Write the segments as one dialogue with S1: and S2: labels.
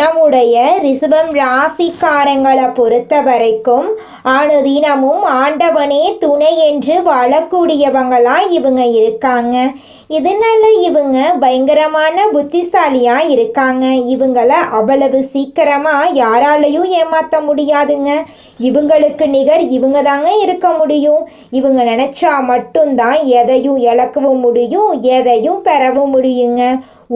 S1: நம்முடைய ரிஷபம் ராசிக்காரங்களை பொறுத்த வரைக்கும் அனுதினமும் ஆண்டவனே துணை என்று வாழக்கூடியவங்களாம் இவங்க இருக்காங்க. இதனால இவங்க பயங்கரமான புத்திசாலியாக இருக்காங்க. இவங்கள அவ்வளவு சீக்கிரமாக யாராலையும் ஏமாற்ற முடியாதுங்க. இவங்களுக்கு நிகர் இவங்க தாங்க இருக்க முடியும். இவங்க நினச்சா மட்டும்தான் எதையும் இழக்கவும் முடியும் எதையும் பெறவும் முடியுங்க.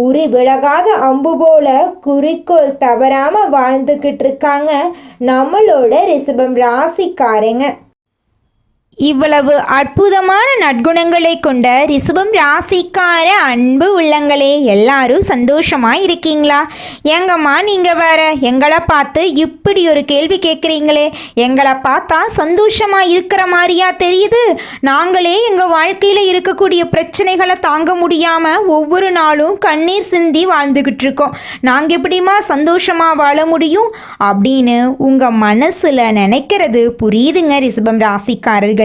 S1: உரி விலகாத அம்பு போல குறிக்கோள் தவறாம வாழ்ந்துகிட்டு இருக்காங்க நம்மளோட ரிஷபம் ராசிக்காரங்க.
S2: இவ்வளவு அற்புதமான நற்குணங்களை கொண்ட ரிஷபம் ராசிக்கார அன்பு உள்ளங்களே எல்லாரும் சந்தோஷமாக இருக்கீங்களா எங்கம்மா நீங்கள் வேற எங்களை பார்த்து இப்படி ஒரு கேள்வி கேட்குறீங்களே. எங்களை பார்த்தா சந்தோஷமாக இருக்கிற மாதிரியா தெரியுது. நாங்களே எங்கள் வாழ்க்கையில் இருக்கக்கூடிய பிரச்சனைகளை தாங்க முடியாமல் ஒவ்வொரு நாளும் கண்ணீர் சிந்தி வாழ்ந்துக்கிட்டு இருக்கோம் நாங்கள் எப்படிம்மா சந்தோஷமாக வாழ முடியும்? அப்படின்னு உங்கள் மனசில் நினைக்கிறது புரியுதுங்க ரிஷபம் ராசிக்காரர்கள்.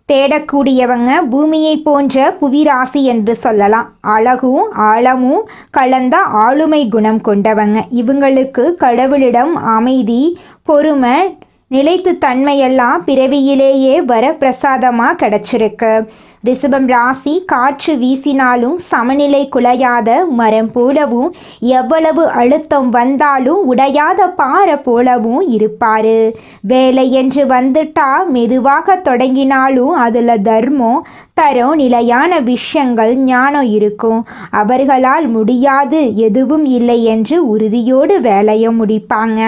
S2: தேடக்கூடியவங்க பூமியை போன்ற புவிராசி என்று சொல்லலாம். அழகும் ஆழமும் கலந்த ஆளுமை குணம் கொண்டவங்க. இவங்களுக்கு கடவுளிடம் அமைதி பொறுமை நிலைத்து தன்மையெல்லாம் பிறவியிலேயே வர பிரசாதமாக கிடச்சிருக்கு. ரிஷபம் ராசி காற்று வீசினாலும் சமநிலை குலையாத மரம் போலவும் எவ்வளவு அழுத்தம் வந்தாலும் உடையாத பாறை போலவும் இருப்பாரு. வேலை என்று வந்துட்டா மெதுவாக தொடங்கினாலும் அதில் தர்மம் தரம் நிலையான விஷயங்கள் ஞானம் இருக்கும். அவர்களால் முடியாது எதுவும் இல்லை என்று உறுதியோடு வேலையை முடிப்பாங்க.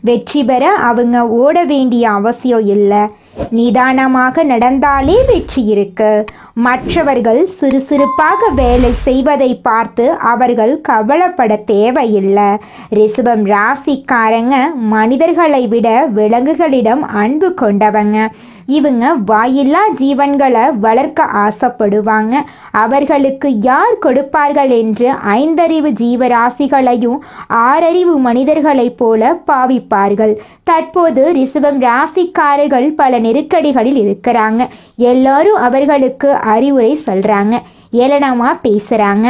S2: வெற்றி பெற அவங்க ஓட வேண்டிய அவசியம் இல்லை. நிதானமாக நடந்தாலே வெற்றி இருக்கு மற்றவர்கள் சுறுசுறுப்பாக வேலை செய்வதை பார்த்து அவர்கள் கவலைப்பட தேவையில்லை. ரிஷபம் ராசிக்காரங்க மனிதர்களை விட விலங்குகளிடம் அன்பு கொண்டவங்க. இவங்க வாயில்லா ஜீவன்களை வளர்க்க ஆசைப்படுவாங்க. அவர்களுக்கு யார் கொடுப்பார்கள் என்று ஐந்தறிவு ஜீவராசிகளையும் ஆறறிவு மனிதர்களைப் போல பாவிப்பார்கள். தற்போது ரிஷபம் ராசிக்காரர்கள் பல நெருக்கடிகளில் இருக்கிறாங்க. எல்லாரும் அவர்களுக்கு அறிவுரை சொல்கிறாங்க ஏளனமா பேசுகிறாங்க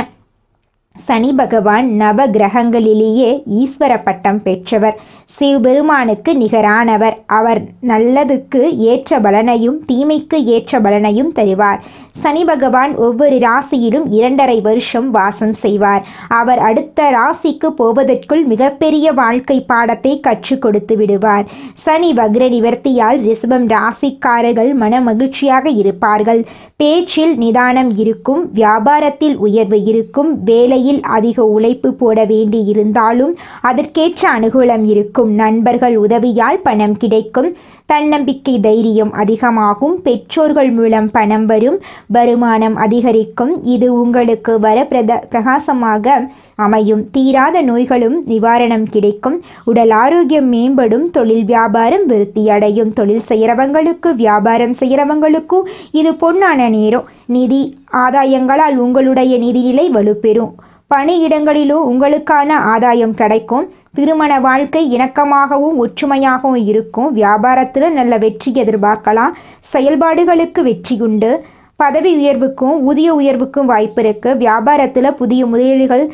S2: சனி பகவான் நவ கிரகங்களிலேயே ஈஸ்வர பட்டம் பெற்றவர். சிவபெருமானுக்கு நிகரானவர். அவர் நல்லதுக்கு ஏற்ற பலனையும் தீமைக்கு ஏற்ற பலனையும் தருவார். சனி பகவான் ஒவ்வொரு ராசியிலும் இரண்டரை வருஷம் வாசம் செய்வார். அவர் அடுத்த ராசிக்கு போவதற்குள் மிகப்பெரிய வாழ்க்கை பாடத்தை கற்றுக் கொடுத்து விடுவார். சனி வக்ர நிவர்த்தியால் ரிஷபம் ராசிக்காரர்கள் மன மகிழ்ச்சியாக இருப்பார்கள். பேச்சில் நிதானம் இருக்கும் வியாபாரத்தில் உயர்வு இருக்கும் வேலையில் அதிக உழைப்பு போட வேண்டி இருந்தாலும் அதற்கேற்ற அனுகூலம் இருக்கும் நண்பர்கள் உதவியால் பணம் கிடைக்கும். தன்னம்பிக்கை தைரியம் அதிகமாகும். பெற்றோர்கள் மூலம் பணம் வரும். வருமானம் அதிகரிக்கும். இது உங்களுக்கு வர பிரத பிரகாசமாக அமையும். தீராத நோய்களும் நிவாரணம் கிடைக்கும். உடல் ஆரோக்கியம் மேம்படும். தொழில் வியாபாரம் விருத்தி அடையும். தொழில் செய்கிறவங்களுக்கு வியாபாரம் செய்கிறவங்களுக்கும் இது பொன்னான நேரம்.
S1: நிதி ஆதாயங்களால் உங்களுடைய நிதிநிலை வலுப்பெறும். பணியிடங்களிலும் உங்களுக்கான ஆதாயம் கிடைக்கும். திருமண வாழ்க்கை இணக்கமாகவும் ஒற்றுமையாகவும் இருக்கும். வியாபாரத்தில் நல்ல வெற்றி எதிர்பார்க்கலாம். செயல்பாடுகளுக்கு வெற்றி உண்டு பதவி உயர்வுக்கும் ஊதிய உயர்வுக்கும் வாய்ப்பு இருக்கு. வியாபாரத்தில் புதிய முதலீடுகள்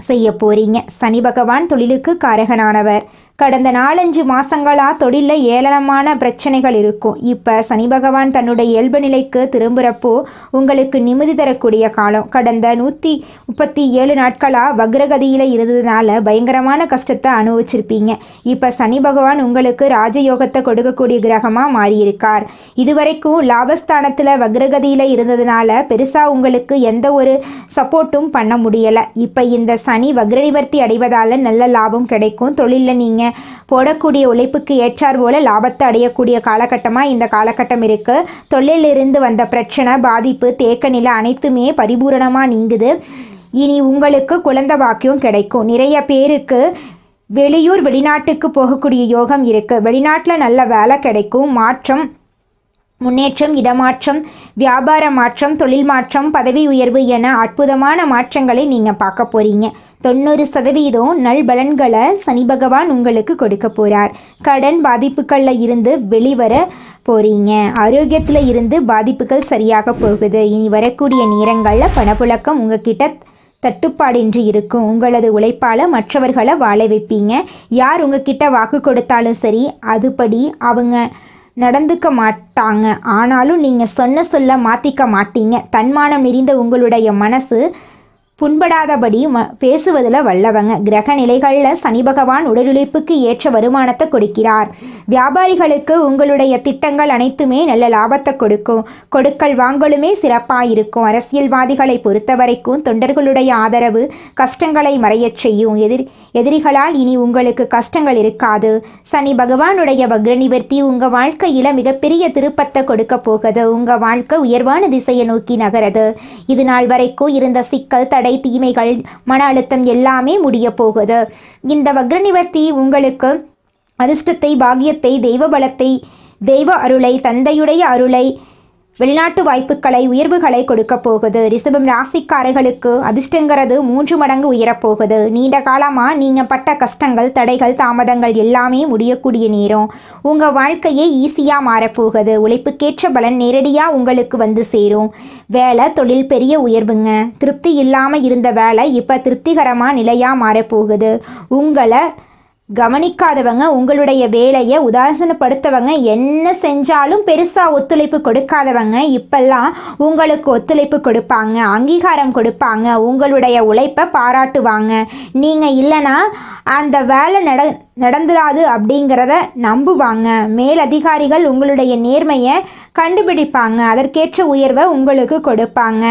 S1: செய்ய போறீங்க. சனி பகவான் தொழிலுக்கு காரகனானவர். கடந்த நாலஞ்சு மாசங்களா தொழிலில் ஏளனமான பிரச்சனைகள் இருக்கும். இப்போ சனி பகவான் தன்னுடைய இயல்பு நிலைக்கு திரும்புகிறப்போ உங்களுக்கு நிம்மதி தரக்கூடிய காலம். கடந்த நூற்றி முப்பத்தி ஏழு நாட்களாக வக்ரகதியில் இருந்ததுனால பயங்கரமான கஷ்டத்தை அனுபவிச்சிருப்பீங்க. இப்போ சனி பகவான் உங்களுக்கு ராஜயோகத்தை கொடுக்கக்கூடிய கிரகமாக மாறியிருக்கார். இதுவரைக்கும் லாபஸ்தானத்தில் வக்ரகதியில் இருந்ததுனால பெருசாக உங்களுக்கு எந்த ஒரு சப்போர்ட்டும் பண்ண முடியலை. இப்போ இந்த சனி வக்ர நிவர்த்தி அடைவதால் நல்ல லாபம் கிடைக்கும். தொழிலில் நீங்கள் போடக்கூடிய உழைப்புக்கு ஏற்றார் போல லாபத்தை அடையக்கூடிய காலகட்டமாக இந்த காலகட்டம் இருக்குது தொழிலிருந்து வந்த பிரச்சனை பாதிப்பு தேக்க நிலை அனைத்துமே பரிபூரணமாக நீங்குது. இனி உங்களுக்கு குழந்தை வாக்கியம் கிடைக்கும். நிறைய பேருக்கு வெளியூர் வெளிநாட்டுக்கு போகக்கூடிய யோகம் இருக்குது வெளிநாட்டில் நல்ல வேலை கிடைக்கும். மாற்றம் முன்னேற்றம் இடமாற்றம் வியாபார மாற்றம் தொழில் மாற்றம் பதவி உயர்வு என அற்புதமான மாற்றங்களை நீங்கள் பார்க்க போகிறீங்க தொண்ணூறு சதவீதம் நல்பலன்களை சனி பகவான் உங்களுக்கு கொடுக்க போகிறார் கடன் பாதிப்புகளில் இருந்து வெளிவர போகிறீங்க ஆரோக்கியத்தில் இருந்து பாதிப்புகள் சரியாக போகுது. இனி வரக்கூடிய நேரங்களில் பணப்புழக்கம் உங்ககிட்ட தட்டுப்பாடின்றி இருக்கும். உங்களது உழைப்பால் மற்றவர்களை வாழ வைப்பீங்க. யார் உங்ககிட்ட வாக்கு கொடுத்தாலும் சரி அதுபடி அவங்க நடந்துக்க மாட்டாங்க. ஆனாலும் நீங்கள் சொன்ன சொல்ல மாற்றிக்க மாட்டீங்க. தன்மானம் நிறைந்த உங்களுடைய மனசு புண்படாதபடி ம பேசுவதில் வல்லவங்க. கிரக நிலைகளில் சனி பகவான் உடலுழைப்புக்கு ஏற்ற வருமானத்தை கொடுக்கிறார். வியாபாரிகளுக்கு உங்களுடைய திட்டங்கள் அனைத்துமே நல்ல லாபத்தை கொடுக்கும். கொடுக்கல் வாங்கலுமே சிறப்பாக இருக்கும் அரசியல்வாதிகளை பொறுத்த வரைக்கும் தொண்டர்களுடைய ஆதரவு கஷ்டங்களை மறையச் செய்யும். எதிர் எதிரிகளால் இனி உங்களுக்கு கஷ்டங்கள் இருக்காது. சனி பகவானுடைய வக்ர நிவர்த்தி உங்கள் வாழ்க்கையில் மிகப்பெரிய திருப்பத்தை கொடுக்க போகுது. உங்கள் வாழ்க்கை உயர்வான திசையை நோக்கி நகருது. இது நாள் வரைக்கும் இருந்த சிக்கல் தடை தீமைகள் மன அழுத்தம் எல்லாமே முடிய போகுது. இந்த வக்ர நிவர்த்தி உங்களுக்கு அதிர்ஷ்டத்தை பாக்கியத்தை தெய்வ பலத்தை தெய்வ அருளை தந்தையுடைய அருளை வெளிநாட்டு வாய்ப்புகளை உயர்வுகளை கொடுக்க போகுது. ரிசபம் ராசிக்காரர்களுக்கு அதிர்ஷ்டங்கிறது மூன்று மடங்கு உயரப்போகுது நீண்ட காலமாக நீங்கள் பட்ட கஷ்டங்கள் தடைகள் தாமதங்கள் எல்லாமே முடியக்கூடிய நேரம். உங்கள் வாழ்க்கையே ஈஸியாக மாறப்போகுது. உழைப்புக்கேற்ற பலன் நேரடியாக உங்களுக்கு வந்து சேரும். வேலை தொழில் பெரிய உயர்வுங்க. திருப்தி இல்லாமல் இருந்த வேலை இப்போ திருப்திகரமாக நிலையாக மாறப்போகுது. உங்களை கவனிக்காதவங்க உங்களுடைய வேலையை உதாசனப்படுத்தவங்க என்ன செஞ்சாலும் பெருசாக ஒத்துழைப்பு கொடுக்காதவங்க இப்பெல்லாம் உங்களுக்கு ஒத்துழைப்பு கொடுப்பாங்க அங்கீகாரம் கொடுப்பாங்க உங்களுடைய உழைப்பை பாராட்டுவாங்க. நீங்கள் இல்லைன்னா அந்த வேலை நட நடந்துராது அப்படிங்கிறத நம்புவாங்க. மேலதிகாரிகள் உங்களுடைய நேர்மையை கண்டுபிடிப்பாங்க அதற்கேற்ற உயர்வை உங்களுக்கு கொடுப்பாங்க.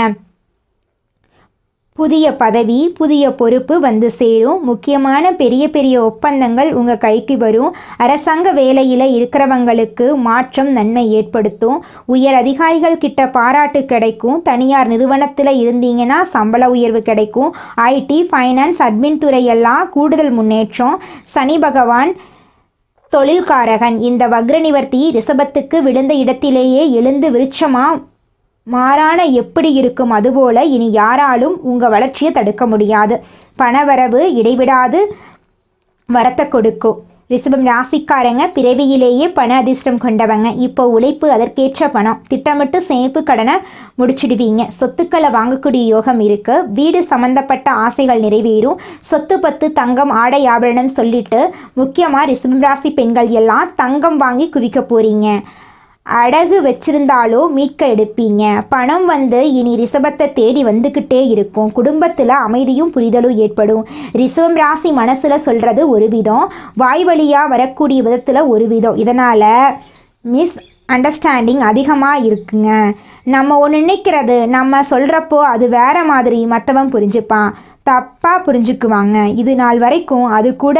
S1: புதிய பதவி புதிய பொறுப்பு வந்து சேரும். முக்கியமான பெரிய பெரிய ஒப்பந்தங்கள் உங்கள் கைக்கு வரும். அரசாங்க வேலையில் இருக்கிறவங்களுக்கு மாற்றம் நன்மை ஏற்படுத்தும். உயர் அதிகாரிகள் கிட்ட பாராட்டு கிடைக்கும். தனியார் நிறுவனத்தில் இருந்தீங்கன்னா சம்பள உயர்வு கிடைக்கும். ஐடி ஃபைனான்ஸ் அட்மின் துறையெல்லாம் கூடுதல் முன்னேற்றம். சனி பகவான் தொழில்காரகன். இந்த வக்ர நிவர்த்தி ரிஷபத்துக்கு விழுந்த இடத்திலேயே எழுந்து விருட்சமாக மாறான எப்படி இருக்கும் அதுபோல இனி யாராலும் உங்கள் வளர்ச்சியை தடுக்க முடியாது. பணவரவு இடைவிடாது வரத்தை கொடுக்கும் ரிஷபம் ராசிக்காரங்க பிறவியிலேயே பண அதிர்ஷ்டம் கொண்டவங்க. இப்போ உழைப்பு அதற்கேற்ற பணம். திட்டமிட்டு சேமிப்பு கடனை முடிச்சிடுவீங்க. சொத்துக்களை வாங்கக்கூடிய யோகம் இருக்கு. வீடு சம்பந்தப்பட்ட ஆசைகள் நிறைவேறும். சொத்து பத்து தங்கம் ஆடை ஆபரணம் சொல்லிட்டு முக்கியமாக ரிஷபம் ராசி பெண்கள் எல்லாம் தங்கம் வாங்கி குவிக்க போறீங்க. அடகு வச்சிருந்தாலோ மீட்க எடுப்பீங்க. பணம் வந்து இனி ரிஷபத்தை தேடி வந்துக்கிட்டே இருக்கும். குடும்பத்தில் அமைதியும் புரிதலும் ஏற்படும். ரிஷபம் ராசி மனசில் சொல்கிறது ஒரு விதம். வாய் வழியாக வரக்கூடிய விதத்தில் ஒரு விதம். இதனால் மிஸ் அண்டர்ஸ்டாண்டிங் அதிகமாக இருக்குங்க. நம்ம ஒன்று நினைக்கிறது நம்ம சொல்கிறப்போ அது வேற மாதிரி மற்றவன் புரிஞ்சுப்பான். தப்பாக புரிஞ்சுக்குவாங்க. இது நாள் வரைக்கும் அது கூட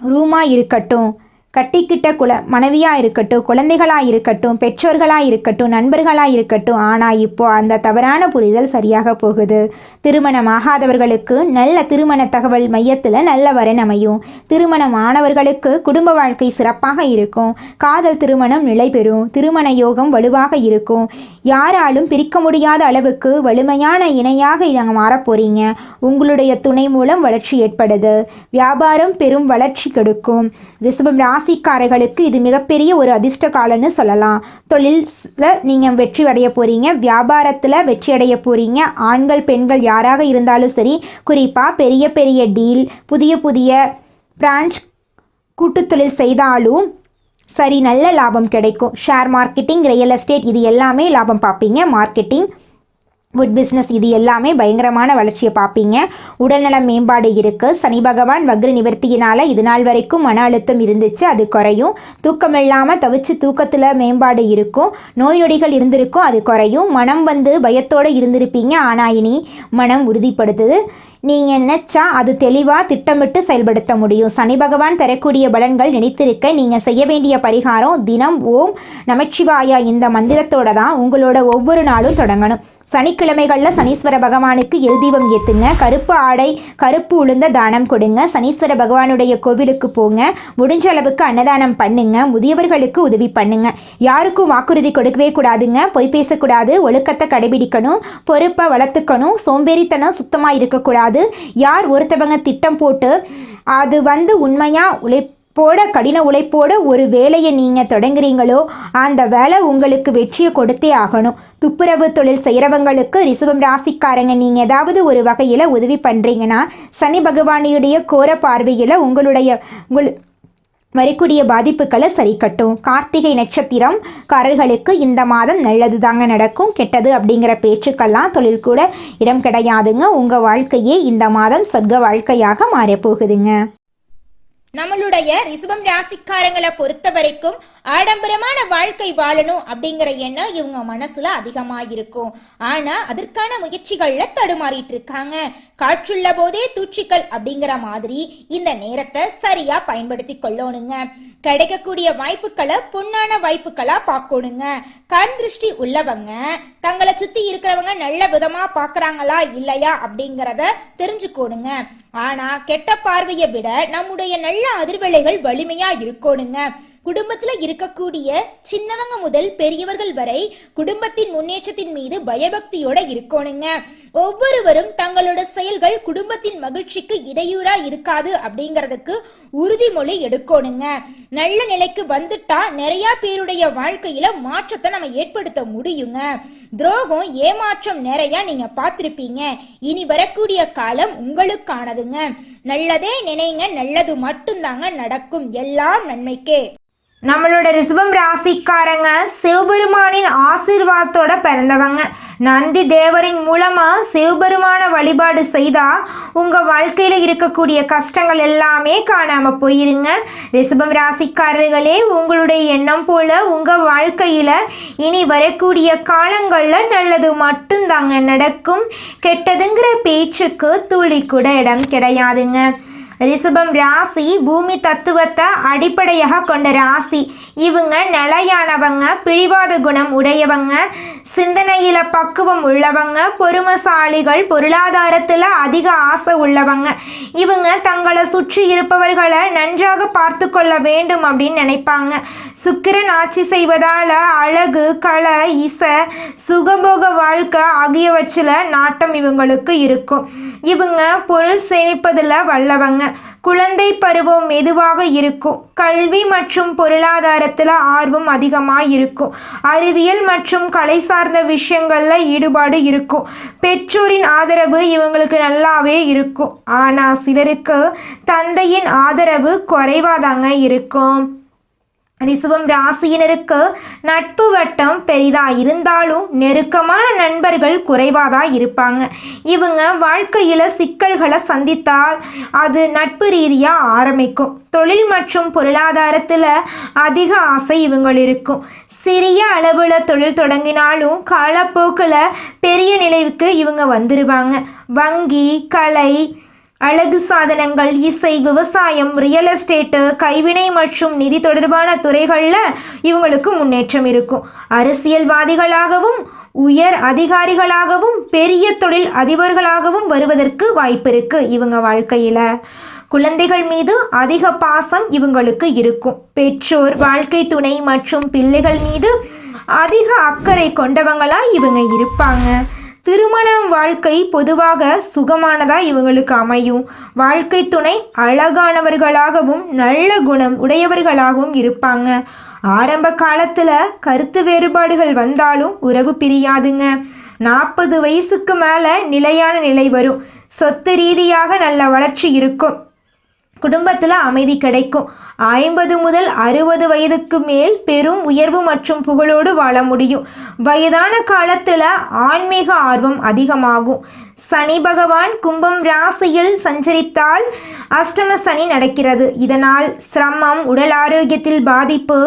S1: ரூமாக இருக்கட்டும். கட்டிக்கிட்ட குல மனைவியாக இருக்கட்டும் குழந்தைகளாக இருக்கட்டும் பெற்றோர்களாக இருக்கட்டும் நண்பர்களாக இருக்கட்டும் ஆனால் இப்போ அந்த தவறான புரிதல் சரியாக போகுது. திருமணம் ஆகாதவர்களுக்கு நல்ல திருமண தகவல் மையத்தில் நல்ல வரன் அமையும். திருமணம் ஆனவர்களுக்கு குடும்ப வாழ்க்கை சிறப்பாக இருக்கும். காதல் திருமணம் நிலை பெறும். திருமண யோகம் வலுவாக இருக்கும். யாராலும் பிரிக்க முடியாத அளவுக்கு வலிமையான இணையாக நாங்கள் மாறப்போறீங்க உங்களுடைய துணை மூலம் வளர்ச்சி ஏற்படுது. வியாபாரம் பெரும் வளர்ச்சி கெடுக்கும். ரிஷபம் ராசிக்காரர்களுக்கு இது மிகப்பெரிய ஒரு அதிர்ஷ்ட காலம்னு சொல்லலாம். தொழிலில் நீங்கள் வெற்றி அடைய போகிறீங்க வியாபாரத்தில் வெற்றி அடைய போகிறீங்க ஆண்கள் பெண்கள் யாராக இருந்தாலும் சரி குறிப்பாக பெரிய பெரிய டீல் புதிய புதிய பிரான்ச் கூட்டுத்தொழில் செய்தாலும் சரி நல்ல லாபம் கிடைக்கும். ஷேர் மார்க்கெட்டிங் ரியல் எஸ்டேட் இது எல்லாமே லாபம் பார்ப்பீங்க. மார்க்கெட்டிங் வுட் பிஸ்னஸ் இது எல்லாமே பயங்கரமான வளர்ச்சியை பார்ப்பீங்க. உடல்நலம் மேம்பாடு இருக்குது சனி பகவான் வக்ர நிவர்த்தியினால் இது நாள் வரைக்கும் மன அழுத்தம் இருந்துச்சு அது குறையும். தூக்கம் இல்லாமல் தவிச்சு தூக்கத்தில் மேம்பாடு இருக்கும். நோய் நொடிகள் இருந்திருக்கும் அது குறையும். மனம் வந்து பயத்தோடு இருந்திருப்பீங்க ஆனால் இனி மனம் உறுதிப்படுத்துது. நீங்கள் நினச்சா அது தெளிவாக திட்டமிட்டு செயல்படுத்த முடியும். சனி பகவான் தரக்கூடிய பலன்கள் நினைத்திருக்க நீங்கள் செய்ய வேண்டிய பரிகாரம் தினம் ஓம் நமச்சிவாயா இந்த மந்திரத்தோட தான். உங்களோட ஒவ்வொரு நாளும் தொடங்கணும். சனிக்கிழமைகளில் சனீஸ்வர பகவானுக்கு எல் தீபம் ஏற்றுங்க கருப்பு ஆடை கருப்பு உளுந்த தானம் கொடுங்க. சனீஸ்வர பகவானுடைய கோவிலுக்கு போங்க. முடிஞ்ச அளவுக்கு அன்னதானம் பண்ணுங்க. முதியவர்களுக்கு உதவி பண்ணுங்க. யாருக்கும் வாக்குறுதி கொடுக்கவே கூடாதுங்க. பொய் பேசக்கூடாது. ஒழுக்கத்தை கடைபிடிக்கணும். பொறுப்பை வளர்த்துக்கணும். சோம்பேறித்தனம் சுத்தமாக இருக்கக்கூடாது. யார் ஒருத்தவங்க திட்டம் போட்டு அது வந்து உண்மையாக உழைப் போட கடின உழைப்போட ஒரு வேலையை நீங்கள் தொடங்குறீங்களோ அந்த வேலை உங்களுக்கு வெற்றியை கொடுத்தே ஆகணும். துப்புரவு தொழில் செய்கிறவங்களுக்கு ரிசவம் ராசிக்காரங்க நீங்கள் ஏதாவது ஒரு வகையில் உதவி பண்ணுறீங்கன்னா சனி பகவானுடைய கோர பார்வையில் உங்களுடைய உங்கள் வரக்கூடிய பாதிப்புகளை சரி கட்டும். கார்த்திகை நட்சத்திரம் காரர்களுக்கு இந்த மாதம் நல்லது தாங்க நடக்கும். கெட்டது அப்படிங்கிற பேச்சுக்கெல்லாம் தொழில் கூட இடம் கிடையாதுங்க. உங்கள் வாழ்க்கையே இந்த மாதம் சொர்க்க வாழ்க்கையாக மாறப்போகுதுங்க.
S2: நம்மளுடைய ரிசபம் ராசிக்காரங்களை பொறுத்த வரைக்கும் ஆடம்பரமான வாழ்க்கை வாழணும் அப்படிங்கிற எண்ணம் இவங்க மனசுல அதிகமா இருக்கும் ஆனா அதற்கான முயற்சிகள்ல தடுமாறிட்டு இருக்காங்க காற்றுள்ள போதே தூச்சிகள் அப்படிங்கிற மாதிரி இந்த நேரத்தை சரியா பயன்படுத்தி கொள்ளணுங்க. கிடைக்கக்கூடிய வாய்ப்புகளை பொன்னான வாய்ப்புகளா பார்க்கணுங்க. கண் திருஷ்டி உள்ளவங்க தங்களை சுத்தி இருக்கிறவங்க நல்ல விதமா பாக்குறாங்களா இல்லையா அப்படிங்கறத தெரிஞ்சுக்கோணுங்க. ஆனா கெட்ட பார்வையை விட நம்முடைய நல்ல அதிர்வலைகள் வலிமையா இருக்கணுங்க. குடும்பத்துல இருக்கக்கூடிய சின்னவங்க முதல் பெரியவர்கள் வரை குடும்பத்தின் முன்னேற்றத்தின் மீது பயபக்தியோட இருக்கணுங்க. ஒவ்வொருவரும் தங்களோட செயல்கள் குடும்பத்தின் மகிழ்ச்சிக்கு இடையூறா இருக்காது அப்படிங்கறதுக்கு உறுதிமொழி எடுக்கணுங்க. நல்ல நிலைக்கு வந்துட்டா நிறைய பேருடைய வாழ்க்கையில மாற்றத்தை நம்ம ஏற்படுத்த முடியுங்க. துரோகம் ஏமாற்றம் நிறைய நீங்க பார்த்திருப்பீங்க. இனி வரக்கூடிய காலம் உங்களுக்கானதுங்க. நல்லதே நினைங்க நல்லது மட்டும்தாங்க நடக்கும். எல்லாம் நன்மைக்கே.
S1: நம்மளோட ரிஷபம் ராசிக்காரங்க சிவபெருமானின் ஆசீர்வாதத்தோட பிறந்தவங்க. நந்தி தேவரின் மூலமாக சிவபெருமான வழிபாடு செய்தால் உங்கள் வாழ்க்கையில் இருக்கக்கூடிய கஷ்டங்கள் எல்லாமே காணாமல் போயிருங்க. ரிஷபம் ராசிக்காரர்களே உங்களுடைய எண்ணம் போல் உங்கள் வாழ்க்கையில் இனி வரக்கூடிய காலங்களில் நல்லது மட்டும்தாங்க நடக்கும். கெட்டதுங்கிற பேச்சுக்கு துளி கூட இடம் கிடையாதுங்க. ரிஷபம் ராசி பூமி தத்துவத்தை அடிப்படையாக கொண்ட ராசி. இவங்க நிலையானவங்க பிழிவாத குணம் உடையவங்க சிந்தனையில பக்குவம் உள்ளவங்க பொறுமசாலிகள் பொருளாதாரத்தில் அதிக ஆசை உள்ளவங்க. இவங்க தங்களை சுற்றி இருப்பவர்களை நன்றாக பார்த்து கொள்ள வேண்டும் அப்படின்னு நினைப்பாங்க. சுக்கிரன் ஆட்சி செய்வதால் அழகு கலை இசை சுகபோக வாழ்க்கை ஆகியவற்றில் நாட்டம் இவங்களுக்கு இருக்கும். இவங்க பொருள் சேமிப்பதில் வல்லவங்க. குழந்தை பருவம் மெதுவாக இருக்கும். கல்வி மற்றும் பொருளாதாரத்தில் ஆர்வம் அதிகமாக இருக்கும் அறிவியல் மற்றும் கலை சார்ந்த விஷயங்களில் ஈடுபாடு இருக்கும். பெற்றோரின் ஆதரவு இவங்களுக்கு நல்லாவே இருக்கும். ஆனால் சிலருக்கு தந்தையின் ஆதரவு குறைவாதாங்க இருக்கும். ரிசுவம் ராசியினருக்கு நட்பு வட்டம் பெரிதாக இருந்தாலும் நெருக்கமான நண்பர்கள் குறைவாதா இருப்பாங்க. இவங்க வாழ்க்கையில் சிக்கல்களை சந்தித்தால் அது நட்பு ரீதியாக ஆரம்பிக்கும். தொழில் மற்றும் பொருளாதாரத்தில் அதிக ஆசை இவங்கள் இருக்கும் சிறிய அளவில் தொழில் தொடங்கினாலும் காலப்போக்கில் பெரிய நிலைவுக்கு இவங்க வந்துடுவாங்க வங்கி கலை அழகு சாதனங்கள் இசை விவசாயம் ரியல் எஸ்டேட்டு கைவினை மற்றும் நிதி தொடர்பான துறைகளில் இவங்களுக்கு முன்னேற்றம் இருக்கும். அரசியல்வாதிகளாகவும் உயர் அதிகாரிகளாகவும் பெரிய தொழில் அதிபர்களாகவும் வருவதற்கு வாய்ப்பு இருக்கு இவங்க வாழ்க்கையில். குழந்தைகள் மீது அதிக பாசம் இவங்களுக்கு இருக்கும். பெற்றோர் வாழ்க்கை துணை மற்றும் பிள்ளைகள் மீது அதிக அக்கறை கொண்டவங்களா இவங்க இருப்பாங்க. திருமணம் வாழ்க்கை பொதுவாக சுகமானதாக இவங்களுக்கு அமையும். வாழ்க்கை துணை அழகானவர்களாகவும் நல்ல குணம் உடையவர்களாகவும் இருப்பாங்க. ஆரம்ப காலத்தில் கருத்து வேறுபாடுகள் வந்தாலும் உறவு பிரியாதுங்க. நாற்பது வயசுக்கு மேலே நிலையான நிலை வரும். சொத்து ரீதியாக நல்ல வளர்ச்சி இருக்கும். குடும்பத்தில் அமைதி கிடைக்கும். ஐம்பது முதல் அறுபது வயதுக்கு மேல் பெரும் உயர்வு மற்றும் புகழோடு வாழ முடியும். வயதான காலத்தில் ஆன்மீக ஆர்வம் அதிகமாகும். சனி பகவான் கும்பம் ராசியில் சஞ்சரித்தால் அஷ்டம சனி நடக்கிறது. இதனால் சிரமம் உடல் ஆரோக்கியத்தில் பாதிப்பு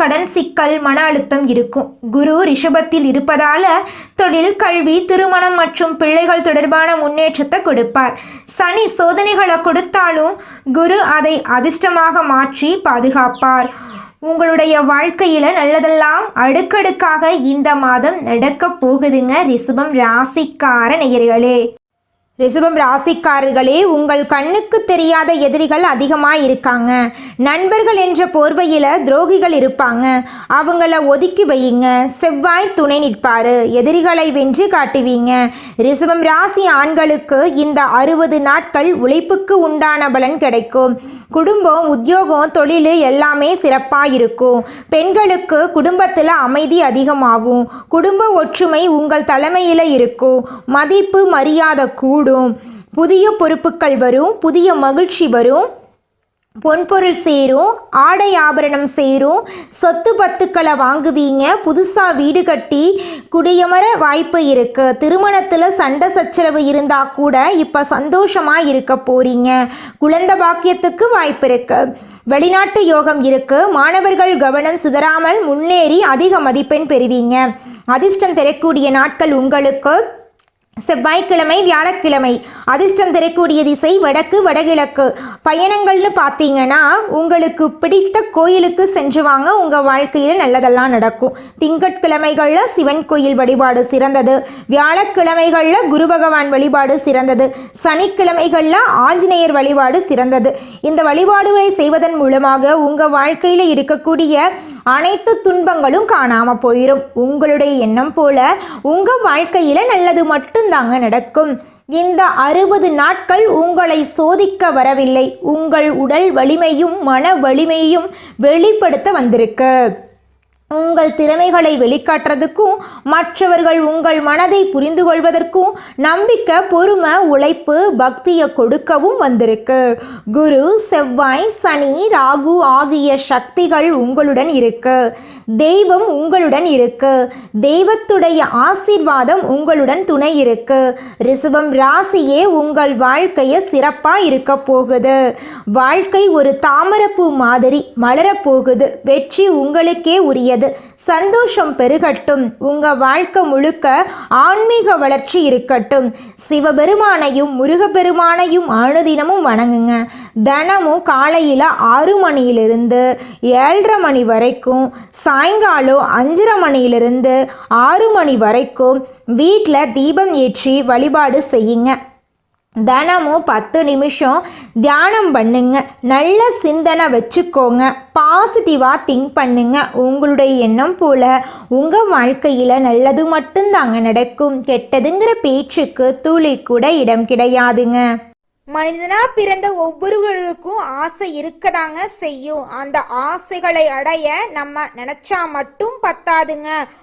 S1: கடன் சிக்கல் மன அழுத்தம் இருக்கும். குரு ரிஷபத்தில் இருப்பதால தொழில் கல்வி திருமணம் மற்றும் பிள்ளைகள் தொடர்பான முன்னேற்றத்தை கொடுப்பார். சனி சோதனைகளை கொடுத்தாலும் குரு அதை அதிர்ஷ்டமாக மாற்றி பாதுகாப்பார். உங்களுடைய வாழ்க்கையில் நல்லதெல்லாம் அடுக்கடுக்காக இந்த மாதம் நடக்க போகுதுங்க. ரிஷபம் ராசிக்கார நேயர்களே. ரிஷபம் ராசிக்காரர்களே உங்கள் கண்ணுக்கு தெரியாத எதிரிகள் அதிகமாக இருக்காங்க. நண்பர்கள் என்ற போர்வையில் துரோகிகள் இருப்பாங்க. அவங்கள ஒதுக்கி வையுங்க. செவ்வாய் துணை நிற்பார். எதிரிகளை வென்று காட்டுவீங்க. ரிஷபம் ராசி ஆண்களுக்கு இந்த அறுபது நாட்கள் உழைப்புக்கு உண்டான பலன் கிடைக்கும். குடும்பம் உத்தியோகம் தொழில் எல்லாமே சிறப்பாக இருக்கும் பெண்களுக்கு குடும்பத்தில் அமைதி அதிகமாகும். குடும்ப ஒற்றுமை உங்கள் தலைமையில் இருக்கும். மதிப்பு மரியாதை கூடும். புதிய பொறுப்புகள் வரும். புதிய மகிழ்ச்சி வரும். பொன்பொருள் சேரும் ஆடை ஆபரணம் சேரும் சொத்து பத்துக்களை வாங்குவீங்க புதுசாக வீடு கட்டி குடியமர வாய்ப்பு இருக்கு. திருமணத்தில் சண்டை சச்சரவு இருந்தால் கூட இப்போ சந்தோஷமாக இருக்க போறீங்க. குழந்தை பாக்கியத்துக்கு வாய்ப்பு இருக்கு. வெளிநாட்டு யோகம் இருக்கு. மாணவர்கள் கவனம் சிதறாமல் முன்னேறி அதிக மதிப்பெண் பெறுவீங்க. அதிர்ஷ்டம் தரக்கூடிய நாட்கள் உங்களுக்கு செவ்வாய்க்கிழமை வியாழக்கிழமை அதிர்ஷ்டம் தரக்கூடிய திசை வடக்கு வடகிழக்கு. பயணங்கள்னு பார்த்தீங்கன்னா உங்களுக்கு பிடித்த கோயிலுக்கு சென்று வாங்க உங்கள் வாழ்க்கையில் நல்லதெல்லாம் நடக்கும். திங்கட்கிழமைகளில் சிவன் கோயில் வழிபாடு சிறந்தது. வியாழக்கிழமைகளில் குரு பகவான் வழிபாடு சிறந்தது. சனிக்கிழமைகளில் ஆஞ்சநேயர் வழிபாடு சிறந்தது. இந்த வழிபாடுகளை செய்வதன் மூலமாக உங்கள் வாழ்க்கையில் இருக்கக்கூடிய அனைத்து துன்பங்களும் காணாம போயிடும் உங்களுடைய எண்ணம் போல உங்க வாழ்க்கையில நல்லது மட்டும்தாங்க நடக்கும். இந்த அறுபது நாட்கள் உங்களை சோதிக்க வரவில்லை. உங்கள் உடல் வலிமையும் மன வலிமையும் வெளிப்படுத்த வந்திருக்கு. உங்கள் திறமைகளை வெளிக்காட்டுறதுக்கும் மற்றவர்கள் உங்கள் மனதை புரிந்து கொள்வதற்கும் நம்பிக்கை பொறுமை உழைப்பு பக்தியை கொடுக்கவும் வந்திருக்கு. குரு செவ்வாய் சனி ராகு ஆகிய சக்திகள் உங்களுடன் இருக்கு. தெய்வம் உங்களுடன் இருக்கு. தெய்வத்துடைய ஆசீர்வாதம் உங்களுடன் துணை இருக்கு. ரிசவம் ராசியே உங்கள் வாழ்க்கையை சிறப்பாக இருக்க போகுது. வாழ்க்கை ஒரு தாமரப்பூ மாதிரி மலரப் போகுது. வெற்றி உங்களுக்கே உரியது. சந்தோஷம் பெருகட்டும். உங்க வாழ்க்கை முழுக்க ஆன்மீக வளர்ச்சி இருக்கட்டும். சிவபெருமானையும் முருகப்பெருமானையும் அனுதினமும் வணங்குங்க. தினமும் காலையில் ஆறு மணியிலிருந்து ஏழரை மணி வரைக்கும் சாயங்காலம் அஞ்சரை மணியிலிருந்து ஆறு மணி வரைக்கும் வீட்டில் தீபம் ஏற்றி வழிபாடு செய்யுங்க. தினமும் பத்து நிமிஷம் தியானம் பண்ணுங்க. நல்ல சிந்தனை வச்சுக்கோங்க. பாசிட்டிவாக திங்க் பண்ணுங்க. உங்களுடைய எண்ணம் போல உங்கள் வாழ்க்கையில் நல்லது மட்டும்தாங்க நடக்கும். கெட்டதுங்கிற பேச்சுக்கு துளி கூட இடம் கிடையாதுங்க.
S2: மனிதனாக பிறந்த ஒவ்வொருவருக்கும் ஆசை இருக்கதாங்க செய்யும். அந்த ஆசைகளை அடைய நம்ம நினச்சா மட்டும் பத்தாதுங்க.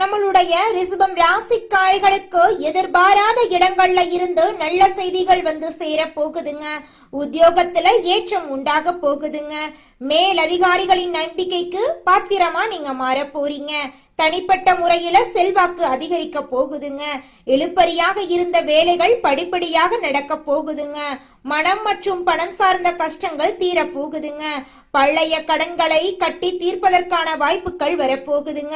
S2: நம்மளுடைய ரிசபம் ராசிக்காரர்களுக்கு எதிர்பாராத இடங்கள்ல இருந்து நல்ல செய்திகள் வந்து சேர போகுதுங்க உத்தியோகத்துல ஏற்றம் உண்டாக போகுதுங்க. மேல் அதிகாரிகளின் நம்பிக்கைக்கு பாத்திரமா நீங்க மாற போறீங்க. தனிப்பட்ட முறையில செல்வாக்கு அதிகரிக்க போகுதுங்க. இழுப்பறியாக இருந்த வேலைகள் படிப்படியாக நடக்க போகுதுங்க. மனம் மற்றும் பணம் சார்ந்த கஷ்டங்கள் தீர போகுதுங்க. பழைய கடன்களை கட்டி தீர்ப்பதற்கான வாய்ப்புகள் வரப்போகுதுங்க